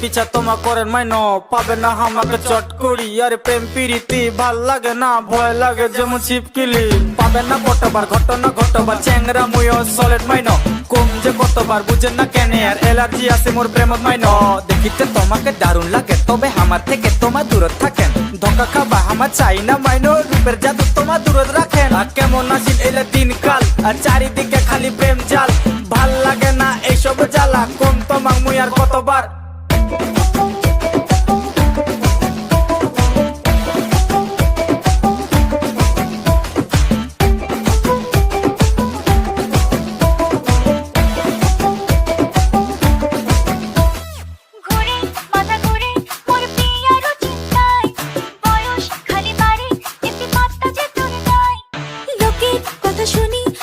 পিছা তোমা করেন মাইন, পাবে না আমাকে চট করি। আর প্রেম, পিরিতি, ভালো লাগে না, ভয় লাগে যেমন ছিপকিলি। পাবে না কতবার, ঘটনা ঘটবার চ্যাংরা মুয় সলেট মাইন। কম যে কতবার, বুঝেন না কেন আর এলার্জি আছে মোর প্রেমত মাইন। দেখিতে তোমাকে দারুণ লাগে, তবে আমার থেকে তোমার দূরত থাকেন। ধোকা খাবা, আমার চাই না মাইন, রূপের জাদু তোমার দূরত রাখেন। আর কেমন আসিল এলে দিনকাল, আর চারিদিকে খালি প্রেম জাল। ভালো লাগে না এইসব জ্বালা, কোন তোমার 他说你。